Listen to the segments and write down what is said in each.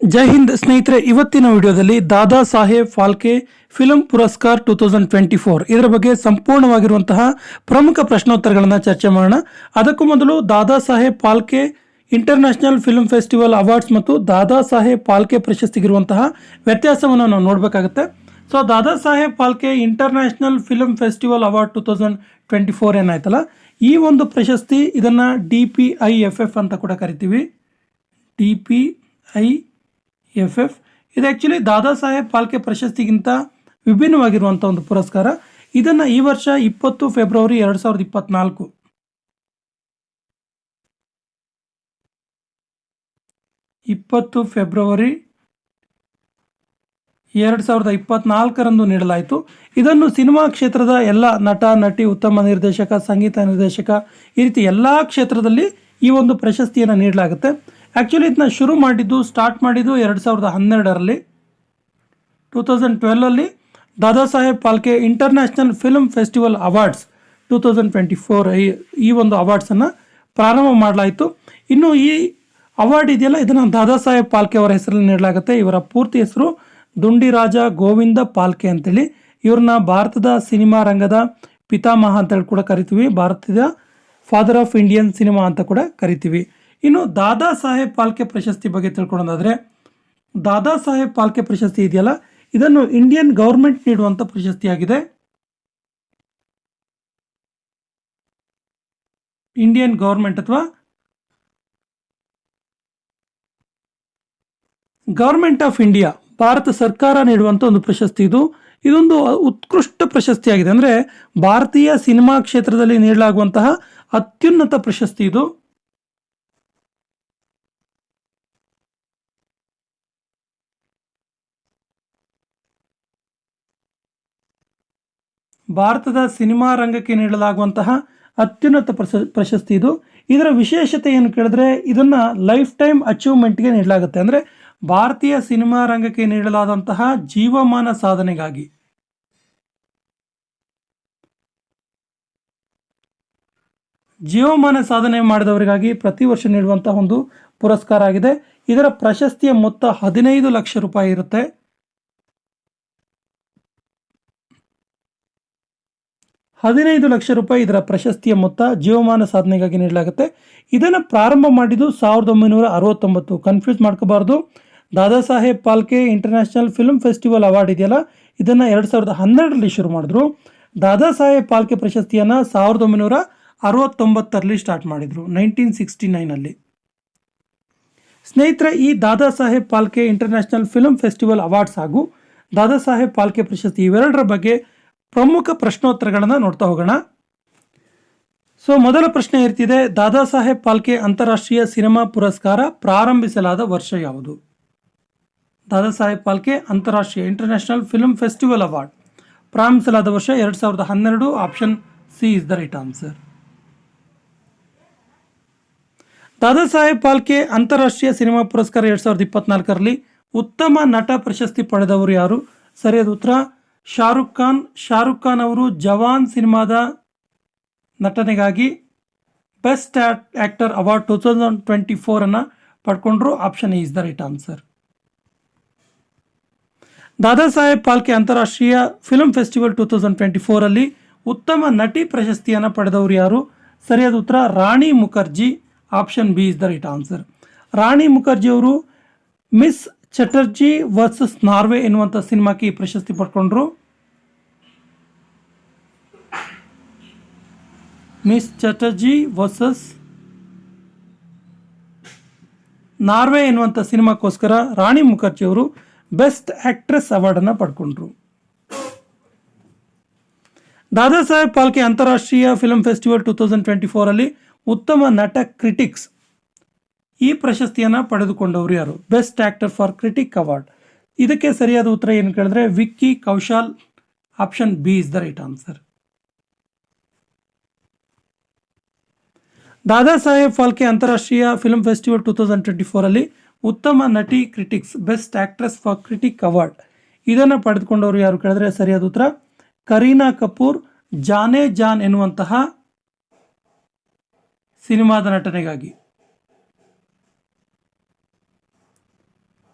ಜೈ ಹಿಂದ್ ಸ್ನೇಹಿತರೆ, ಇವತ್ತಿನ ವಿಡಿಯೋದಲ್ಲಿ ದಾದಾ ಸಾಹೇಬ್ ಫಾಲ್ಕೆ ಫಿಲಂ ಪುರಸ್ಕಾರ್ ಟೂ ತೌಸಂಡ್ ಟ್ವೆಂಟಿ ಫೋರ್. ಇದರ ಬಗ್ಗೆ ಸಂಪೂರ್ಣವಾಗಿರುವಂತಹ ಪ್ರಮುಖ ಪ್ರಶ್ನೋತ್ತರಗಳನ್ನು ಚರ್ಚೆ ಮಾಡೋಣ. ಅದಕ್ಕೂ ಮೊದಲು Dada Saheb Phalke international film festival awards ಮತ್ತು ದಾದಾ ಸಾಹೇಬ್ ಫಾಲ್ಕೆ ಪ್ರಶಸ್ತಿಗಿರುವಂತಹ ವ್ಯತ್ಯಾಸವನ್ನು ನಾವು ನೋಡಬೇಕಾಗುತ್ತೆ. So, Dada Saheb Phalke international film festival award two thousand twenty four ಏನಾಯ್ತಲ್ಲ? ಈ ಒಂದು ಪ್ರಶಸ್ತಿ ಇದನ್ನು D P I F F ಅಂತ ಕೂಡ ಕರಿತೀವಿ. D P I F F ಇದು ಆ್ಯಕ್ಚುಲಿ ದಾದಾ ಸಾಹೇಬ್ ಫಾಲ್ಕೆ ಪ್ರಶಸ್ತಿಗಿಂತ ವಿಭಿನ್ನವಾಗಿರುವಂಥ ಒಂದು ಪುರಸ್ಕಾರ. ಇದನ್ನು ಈ ವರ್ಷ ಇಪ್ಪತ್ತು ಫೆಬ್ರವರಿ ಎರಡು ಸಾವಿರದ ಇಪ್ಪತ್ನಾಲ್ಕು. ಇಪ್ಪತ್ತು ಫೆಬ್ರವರಿ ಎರಡು ಸಾವಿರದ ಇಪ್ಪತ್ನಾಲ್ಕರಂದು ನೀಡಲಾಯಿತು. ಇದನ್ನು ಸಿನಿಮಾ ಕ್ಷೇತ್ರದ ಎಲ್ಲ ನಟ, ನಟಿ, ಉತ್ತಮ ನಿರ್ದೇಶಕ, ಸಂಗೀತ ನಿರ್ದೇಶಕ ಈ ರೀತಿ ಎಲ್ಲ ಕ್ಷೇತ್ರದಲ್ಲಿ ಈ ಒಂದು ಪ್ರಶಸ್ತಿಯನ್ನು ನೀಡಲಾಗುತ್ತೆ. ಆ್ಯಕ್ಚುಲಿ ಇದನ್ನ ಶುರು ಮಾಡಿದ್ದು ಸ್ಟಾರ್ಟ್ ಮಾಡಿದ್ದು ಎರಡು ಸಾವಿರದ ಹನ್ನೆರಡರಲ್ಲಿ. Two thousand ಟ್ವೆಲ್ಲಲ್ಲಿ Dada Saheb Phalke international film festival awards two thousand twenty four ಈ ಒಂದು ಅವಾರ್ಡ್ಸನ್ನು ಪ್ರಾರಂಭ ಮಾಡಲಾಯಿತು. ಇನ್ನು ಈ ಅವಾರ್ಡ್ ಇದೆಯಲ್ಲ, ಇದನ್ನು ದಾದಾ ಸಾಹೇಬ್ ಪಾಲ್ಕೆ ಅವರ ಹೆಸರಲ್ಲಿ ನೀಡಲಾಗುತ್ತೆ. ಇವರ ಪೂರ್ತಿ ಹೆಸರು ದುಂಡಿರಾಜ ಗೋವಿಂದ ಪಾಲ್ಕೆ ಅಂತೇಳಿ. ಇವ್ರನ್ನ ಭಾರತದ ಸಿನಿಮಾ ರಂಗದ ಪಿತಾಮಹ ಅಂತೇಳಿ ಕೂಡ ಕರಿತೀವಿ. ಭಾರತದ ಫಾದರ್ ಆಫ್ ಇಂಡಿಯನ್ ಸಿನಿಮಾ ಅಂತ ಕೂಡ ಕರಿತೀವಿ. ಇನ್ನು ದಾದಾ ಸಾಹೇಬ್ ಪಾಲ್ಕೆ ಪ್ರಶಸ್ತಿ ಬಗ್ಗೆ ತಿಳ್ಕೊಳ್ಳೋದಾದರೆ, ದಾದಾ ಸಾಹೇಬ್ ಪಾಲ್ಕೆ ಪ್ರಶಸ್ತಿ ಇದೆಯಲ್ಲ? ಇದನ್ನು ಇಂಡಿಯನ್ ಗೌರ್ಮೆಂಟ್ ನೀಡುವಂಥ ಪ್ರಶಸ್ತಿಯಾಗಿದೆ ಇಂಡಿಯನ್ ಗೌರ್ಮೆಂಟ್ ಅಥವಾ ಗೌರ್ಮೆಂಟ್ ಆಫ್ ಇಂಡಿಯಾ ಭಾರತ ಸರ್ಕಾರ ನೀಡುವಂಥ ಒಂದು ಪ್ರಶಸ್ತಿ ಇದು. ಇದೊಂದು ಉತ್ಕೃಷ್ಟ ಪ್ರಶಸ್ತಿಯಾಗಿದೆ ಅಂದರೆ ಭಾರತೀಯ ಸಿನಿಮಾ ಕ್ಷೇತ್ರದಲ್ಲಿ ನೀಡಲಾಗುವಂತಹ ಅತ್ಯುನ್ನತ ಪ್ರಶಸ್ತಿ ಇದು. ಭಾರತದ ಸಿನಿಮಾ ರಂಗಕ್ಕೆ ನೀಡಲಾಗುವಂತಹ ಅತ್ಯುನ್ನತ ಪ್ರಶ ಪ್ರಶಸ್ತಿ ಇದು. ಇದರ ವಿಶೇಷತೆ ಏನು ಕೇಳಿದ್ರೆ ಇದನ್ನು ಲೈಫ್ ಟೈಮ್ ಅಚೀವ್ಮೆಂಟ್ಗೆ ನೀಡಲಾಗುತ್ತೆ. ಅಂದರೆ ಭಾರತೀಯ ಸಿನಿಮಾ ರಂಗಕ್ಕೆ ನೀಡಲಾದಂತಹ ಜೀವಮಾನ ಸಾಧನೆಗಾಗಿ. ಜೀವಮಾನ ಸಾಧನೆ ಮಾಡಿದವರಿಗಾಗಿ ಪ್ರತಿ ವರ್ಷ ನೀಡುವಂತಹ ಒಂದು ಪುರಸ್ಕಾರ ಆಗಿದೆ. ಇದರ ಪ್ರಶಸ್ತಿಯ ಮೊತ್ತ ಹದಿನೈದು ಲಕ್ಷ ರೂಪಾಯಿ ಇರುತ್ತೆ. ಹದಿನೈದು ಲಕ್ಷ ರೂಪಾಯಿ ಇದರ ಪ್ರಶಸ್ತಿಯ ಮೊತ್ತ ಜೀವಮಾನ ಸಾಧನೆಗಾಗಿ ನೀಡಲಾಗುತ್ತೆ. ಇದನ್ನು ಪ್ರಾರಂಭ ಮಾಡಿದ್ದು ಸಾವಿರದ ಒಂಬೈನೂರ ಅರವತ್ತೊಂಬತ್ತು. ಕನ್ಫ್ಯೂಸ್ ಮಾಡ್ಕೋಬಾರ್ದು. Dada Saheb Phalke international film festival award ಇದೆಯಲ್ಲ? ಇದನ್ನು ಎರಡು ಸಾವಿರದ ಹನ್ನೆರಡರಲ್ಲಿ ಶುರು ಮಾಡಿದ್ರು. ದಾದಾ ಸಾಹೇಬ್ ಪಾಲ್ಕೆ ಪ್ರಶಸ್ತಿಯನ್ನು ಸಾವಿರದ ಒಂಬೈನೂರ ಅರವತ್ತೊಂಬತ್ತರಲ್ಲಿ ಸ್ಟಾರ್ಟ್ ಮಾಡಿದರು ನೈನ್ಟೀನ್ ಸಿಕ್ಸ್ಟಿ ನೈನಲ್ಲಿ ಸ್ನೇಹಿತರೆ, ಈ Dada Saheb Phalke international film festival awards ಹಾಗೂ ದಾದಾ ಸಾಹೇಬ್ ಪಾಲ್ಕೆ ಪ್ರಶಸ್ತಿ ಇವೆರಡರ ಬಗ್ಗೆ ಪ್ರಮುಖ ಪ್ರಶ್ನೋತ್ತರಗಳನ್ನು ನೋಡ್ತಾ ಹೋಗೋಣ. ಸೊ, ಮೊದಲ ಪ್ರಶ್ನೆ ಇರ್ತಿದೆ, ದಾದಾ ಸಾಹೇಬ್ ಪಾಲ್ಕೆ ಅಂತಾರಾಷ್ಟ್ರೀಯ ಸಿನಿಮಾ ಪುರಸ್ಕಾರ ಪ್ರಾರಂಭಿಸಲಾದ ವರ್ಷ ಯಾವುದು? ದಾದಾ ಸಾಹೇಬ್ ಪಾಲ್ಕೆ ಅಂತಾರಾಷ್ಟ್ರೀಯ ಇಂಟರ್ನ್ಯಾಷನಲ್ ಫಿಲ್ಮ್ ಫೆಸ್ಟಿವಲ್ ಅವಾರ್ಡ್ ಪ್ರಾರಂಭಿಸಲಾದ ವರ್ಷ ಎರಡು ಸಾವಿರದ ಹನ್ನೆರಡು, option C is the right answer. Dada Saheb Phalke ಅಂತಾರಾಷ್ಟ್ರೀಯ ಸಿನಿಮಾ ಪುರಸ್ಕಾರ ಎರಡು ಸಾವಿರದ ಇಪ್ಪತ್ನಾಲ್ಕರಲ್ಲಿ ಉತ್ತಮ ನಟ ಪ್ರಶಸ್ತಿ ಪಡೆದವರು ಯಾರು? ಸರಿಯಾದ ಉತ್ತರ ಶಾರುಖ್ ಖಾನ್ ಶಾರುಖ್ ಖಾನ್ ಅವರು ಜವಾನ್ ಸಿನಿಮಾದ ನಟನೆಗಾಗಿ best actor award two thousand twenty ಫೋರನ್ನು ಪಡ್ಕೊಂಡ್ರು option is the right answer Dada Saheb Phalke ಅಂತಾರಾಷ್ಟ್ರೀಯ film festival two thousand twenty ಫೋರಲ್ಲಿ ಉತ್ತಮ ನಟಿ ಪ್ರಶಸ್ತಿಯನ್ನು ಪಡೆದವರು ಯಾರು? ಸರಿಯಾದ ಉತ್ತರ, Rani Mukherji. Option B is the right answer Rani Mukherji ಅವರು ಮಿಸ್ ಚಟರ್ಜಿ ವರ್ಸಸ್ ನಾರ್ವೆ ಎನ್ನುವಂಥ ಸಿನಿಮಾಕ್ಕೆ ಈ ಪ್ರಶಸ್ತಿ ಪಡ್ಕೊಂಡ್ರು. ಮಿಸ್ ಚಟರ್ಜಿ ವರ್ಸಸ್ ನಾರ್ವೆ ಎನ್ನುವಂಥ ಸಿನಿಮಾಕ್ಕೋಸ್ಕರ ರಾಣಿ ಮುಖರ್ಜಿ ಅವರು ಬೆಸ್ಟ್ ಆಕ್ಟ್ರೆಸ್ ಅವಾರ್ಡನ್ನು ಪಡ್ಕೊಂಡ್ರು. ದಾದಾ ಸಾಹೇಬ್ ಪಾಲ್ಕೆ ಅಂತಾರಾಷ್ಟ್ರೀಯ film festival two thousand twenty ಫೋರಲ್ಲಿ ಉತ್ತಮ ನಟ ಕ್ರಿಟಿಕ್ಸ್ ಈ ಪ್ರಶಸ್ತಿಯನ್ನು ಪಡೆದುಕೊಂಡವರು ಯಾರು? Best actor for critic award ಇದಕ್ಕೆ ಸರಿಯಾದ ಉತ್ತರ ಏನು ಕೇಳಿದ್ರೆ Vicky Kaushal option B is the right answer Dada Saheb Phalke ಅಂತಾರಾಷ್ಟ್ರೀಯ film festival two thousand twenty ಫೋರಲ್ಲಿ ಉತ್ತಮ ನಟಿ critics best actress for critic award ಇದನ್ನು ಪಡೆದುಕೊಂಡವರು ಯಾರು ಕೇಳಿದ್ರೆ, ಸರಿಯಾದ ಉತ್ತರ, ಕರೀನಾ ಕಪೂರ್, ಜಾನೇ ಜಾನ್ ಎನ್ನುವಂತಹ ಸಿನಿಮಾದ ನಟನೆಗಾಗಿ.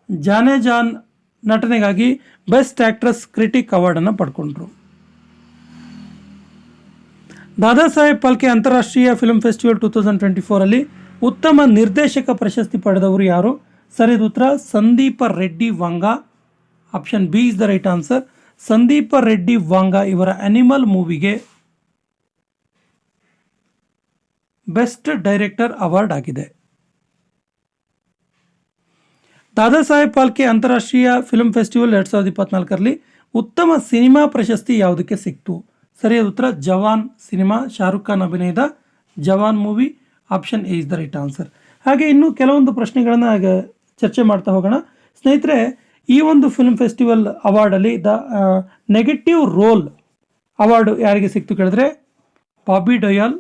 ಜಾನೆ ಜಾನ್ ನಟನೆಗಾಗಿ ಬೆಸ್ಟ್ ಆಕ್ಟ್ರೆಸ್ ಕ್ರಿಟಿಕ್ ಅವಾರ್ಡನ್ನು ಪಡ್ಕೊಂಡ್ರು. ದಾದಾ ಸಾಹೇಬ್ ಫಾಲ್ಕೆ ಅಂತಾರಾಷ್ಟ್ರೀಯ film festival two thousand twenty ಫೋರಲ್ಲಿ ಉತ್ತಮ ನಿರ್ದೇಶಕ ಪ್ರಶಸ್ತಿ ಪಡೆದವರು ಯಾರು? ಸರಿದ ಉತ್ತರ, Sandeep Reddy Vanga. Option B is the right answer Sandeep Reddy Vanga ಇವರ ಅನಿಮಲ್ ಮೂವಿಗೆ ಬೆಸ್ಟ್ ಡೈರೆಕ್ಟರ್ ಅವಾರ್ಡ್ ಆಗಿದೆ. ದಾದಾ ಸಾಹೇಬ್ ಫಾಲ್ಕೆ ಅಂತಾರಾಷ್ಟ್ರೀಯ ಫಿಲ್ಮ್ ಫೆಸ್ಟಿವಲ್ ಎರಡು ಸಾವಿರದ ಇಪ್ಪತ್ನಾಲ್ಕರಲ್ಲಿ ಉತ್ತಮ ಸಿನಿಮಾ ಪ್ರಶಸ್ತಿ ಯಾವುದಕ್ಕೆ ಸಿಕ್ತು? ಸರಿಯಾದ ಉತ್ತರ, ಜವಾನ್ ಸಿನಿಮಾ. ಶಾರುಖ್ ಖಾನ್ ಅಭಿನಯದ Jawan movie. Option A is the right answer ಹಾಗೆ ಇನ್ನೂ ಕೆಲವೊಂದು ಪ್ರಶ್ನೆಗಳನ್ನು ಚರ್ಚೆ ಮಾಡ್ತಾ ಹೋಗೋಣ. ಸ್ನೇಹಿತರೆ, ಈ ಒಂದು ಫಿಲ್ಮ್ ಫೆಸ್ಟಿವಲ್ ಅವಾರ್ಡಲ್ಲಿ ದ ನೆಗೆಟಿವ್ ರೋಲ್ ಅವಾರ್ಡ್ ಯಾರಿಗೆ ಸಿಕ್ತು ಕೇಳಿದ್ರೆ? Bobby Deol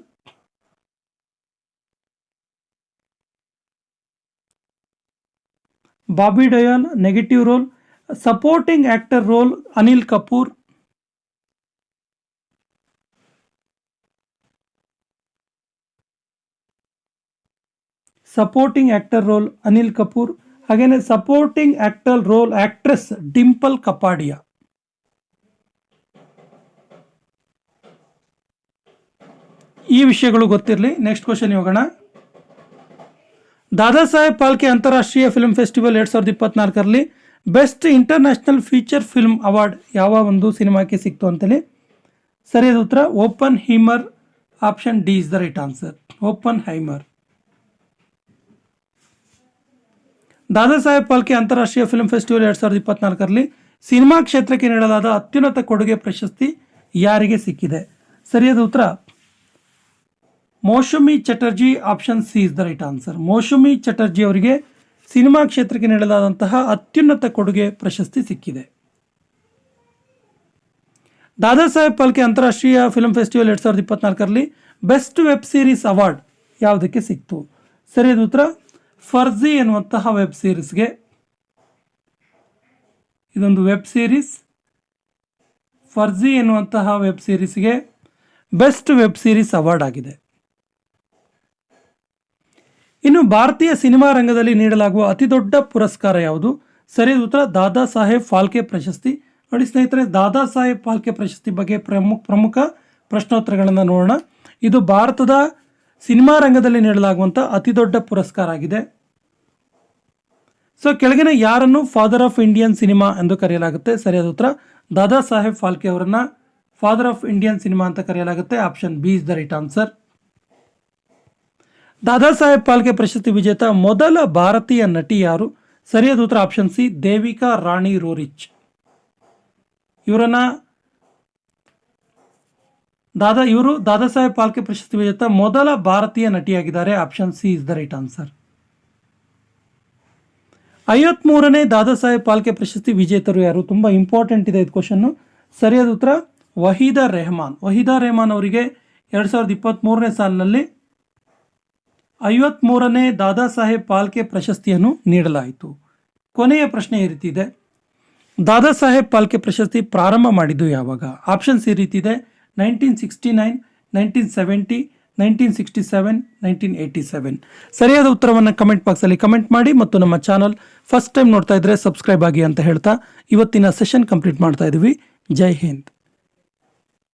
Bobby Deol negative role supporting actor role Anil Kapoor. Supporting actor role Anil Kapoor. ಹಾಗೇನೆ supporting actor role actress Dimple Kapadia. ಈ ವಿಷಯಗಳು ಗೊತ್ತಿರಲಿ ನೆಕ್ಸ್ಟ್ ಕ್ವಶನ್ ಹೋಗೋಣ. ದಾದಾ ಸಾಹೇಬ್ ಫಾಲ್ಕೆ ಅಂತಾರಾಷ್ಟ್ರೀಯ ಫಿಲ್ಮ್ ಫೆಸ್ಟಿವಲ್ ಎರಡು ಸಾವಿರದ ಇಪ್ಪತ್ನಾಲ್ಕರಲ್ಲಿ best international feature film award ಯಾವ ಒಂದು ಸಿನಿಮಾಕ್ಕೆ ಸಿಕ್ತು ಅಂತೇಳಿ. ಸರಿಯಾದ ಉತ್ತರ Oppenheimer, option D is the right answer. Oppenheimer. Dada Saheb Phalke ಅಂತಾರಾಷ್ಟ್ರೀಯ ಫಿಲ್ಮ್ ಫೆಸ್ಟಿವಲ್ ಎರಡು ಸಾವಿರದ ಇಪ್ಪತ್ನಾಲ್ಕರಲ್ಲಿ ಸಿನಿಮಾ ಕ್ಷೇತ್ರಕ್ಕೆ ನೀಡಲಾದ ಅತ್ಯುನ್ನತ ಕೊಡುಗೆ ಪ್ರಶಸ್ತಿ ಯಾರಿಗೆ ಸಿಕ್ಕಿದೆ? ಸರಿಯಾದ ಉತ್ತರ Moushumi Chatterjee option C is the right answer. Moushumi Chatterjee ಅವರಿಗೆ ಸಿನಿಮಾ ಕ್ಷೇತ್ರಕ್ಕೆ ನೀಡಲಾದಂತಹ ಅತ್ಯುನ್ನತ ಕೊಡುಗೆ ಪ್ರಶಸ್ತಿ ಸಿಕ್ಕಿದೆ. ದಾದಾ ಸಾಹೇಬ್ ಫಾಲ್ಕೆ ಅಂತಾರಾಷ್ಟ್ರೀಯ ಫಿಲ್ಮ್ ಫೆಸ್ಟಿವಲ್ ಎರಡು ಸಾವಿರದ ಇಪ್ಪತ್ನಾಲ್ಕರಲ್ಲಿ ಬೆಸ್ಟ್ ವೆಬ್ ಸೀರೀಸ್ ಅವಾರ್ಡ್ ಯಾವುದಕ್ಕೆ ಸಿಕ್ತು? ಸರಿಯಾದ ಉತ್ತರ. ಫರ್ಜಿ ಎನ್ನುವಂತಹ ವೆಬ್ ಸೀರೀಸ್ಗೆ ಇದೊಂದು ವೆಬ್ ಸೀರೀಸ್ ಫರ್ಜಿ ಎನ್ನುವಂತಹ ವೆಬ್ ಸೀರೀಸ್ಗೆ ಬೆಸ್ಟ್ ವೆಬ್ ಸೀರೀಸ್ ಅವಾರ್ಡ್ ಆಗಿದೆ. ಇನ್ನು ಭಾರತೀಯ ಸಿನಿಮಾ ರಂಗದಲ್ಲಿ ನೀಡಲಾಗುವ ಅತಿ ದೊಡ್ಡ ಪುರಸ್ಕಾರ ಯಾವುದು? ಸರಿಯಾದ ಉತ್ತರ, ದಾದಾ ಸಾಹೇಬ್ ಫಾಲ್ಕೆ ಪ್ರಶಸ್ತಿ. ನೋಡಿ ಸ್ನೇಹಿತರೆ, ದಾದಾ ಸಾಹೇಬ್ ಫಾಲ್ಕೆ ಪ್ರಶಸ್ತಿ ಬಗ್ಗೆ ಪ್ರಮುಖ ಪ್ರಮುಖ ಪ್ರಶ್ನೋತ್ತರಗಳನ್ನು ನೋಡೋಣ. ಇದು ಭಾರತದ ಸಿನಿಮಾ ರಂಗದಲ್ಲಿ ನೀಡಲಾಗುವಂಥ ಅತಿ ದೊಡ್ಡ ಪುರಸ್ಕಾರ ಆಗಿದೆ. ಸೊ ಕೆಳಗಿನ ಯಾರನ್ನು ಫಾದರ್ ಆಫ್ ಇಂಡಿಯನ್ ಸಿನಿಮಾ ಎಂದು ಕರೆಯಲಾಗುತ್ತೆ? ಸರಿಯಾದ ಉತ್ತರ, ದಾದಾ ಸಾಹೇಬ್ ಫಾಲ್ಕೆ ಅವರನ್ನು ಫಾದರ್ ಆಫ್ ಇಂಡಿಯನ್ ಸಿನಿಮಾ ಅಂತ ಕರೆಯಲಾಗುತ್ತೆ. Option B is the right answer Dada Saheb Phalke ಪ್ರಶಸ್ತಿ ವಿಜೇತ ಮೊದಲ ಭಾರತೀಯ ನಟಿ ಯಾರು? ಸರಿಯಾದ ಉತ್ತರ option C, Devika Rani Roerich. ಇವರನ್ನ ದಾದಾ, ಇವರು ದಾದಾ ಸಾಹೇಬ್ ಪಾಲ್ಕೆ ಪ್ರಶಸ್ತಿ ವಿಜೇತ ಮೊದಲ ಭಾರತೀಯ ನಟಿಯಾಗಿದ್ದಾರೆ. Option C is the right answer. ಐವತ್ಮೂರನೇ Dada Saheb Phalke ಪ್ರಶಸ್ತಿ ವಿಜೇತರು ಯಾರು? ತುಂಬ ಇಂಪಾರ್ಟೆಂಟ್ ಇದೆ ಇದು ಕ್ವಶನ್ನು ಸರಿಯಾದ ಉತ್ತರ, ವಹೀದಾ ರೆಹಮಾನ್. ವಹೀದಾ ರೆಹಮಾನ್ ಅವರಿಗೆ ಎರಡು ಸಾವಿರದ ಇಪ್ಪತ್ತ್ಮೂರನೇ ಸಾಲಿನಲ್ಲಿ ಐವತ್ಮೂರನೇ ದಾದಾ ಸಾಹೇಬ್ ಫಾಲ್ಕೆ ಪ್ರಶಸ್ತಿಯನ್ನು ನೀಡಲಾಯಿತು. ಕೊನೆಯ ಪ್ರಶ್ನೆ ಈ ರೀತಿ ಇದೆ. ದಾದಾ ಸಾಹೇಬ್ ಫಾಲ್ಕೆ ಪ್ರಶಸ್ತಿ ಪ್ರಾರಂಭ ಮಾಡಿದ್ದು ಯಾವಾಗ? ಆಪ್ಷನ್ಸ್ ಈ ರೀತಿ ಇದೆ. Nineteen sixty nine, nineteen seventy, nineteen sixty seven, nineteen eighty seven. ಸರಿಯಾದ ಉತ್ತರವನ್ನು ಕಮೆಂಟ್ ಬಾಕ್ಸಲ್ಲಿ ಕಮೆಂಟ್ ಮಾಡಿ ಮತ್ತು ನಮ್ಮ ಚಾನಲ್ ಫಸ್ಟ್ ಟೈಮ್ ನೋಡ್ತಾ ಇದ್ರೆ ಸಬ್ಸ್ಕ್ರೈಬ್ ಆಗಿ ಅಂತ ಹೇಳ್ತಾ ಇವತ್ತಿನ ಸೆಷನ್ ಕಂಪ್ಲೀಟ್ ಮಾಡ್ತಾ ಇದ್ದೀವಿ. ಜೈ ಹಿಂದ್.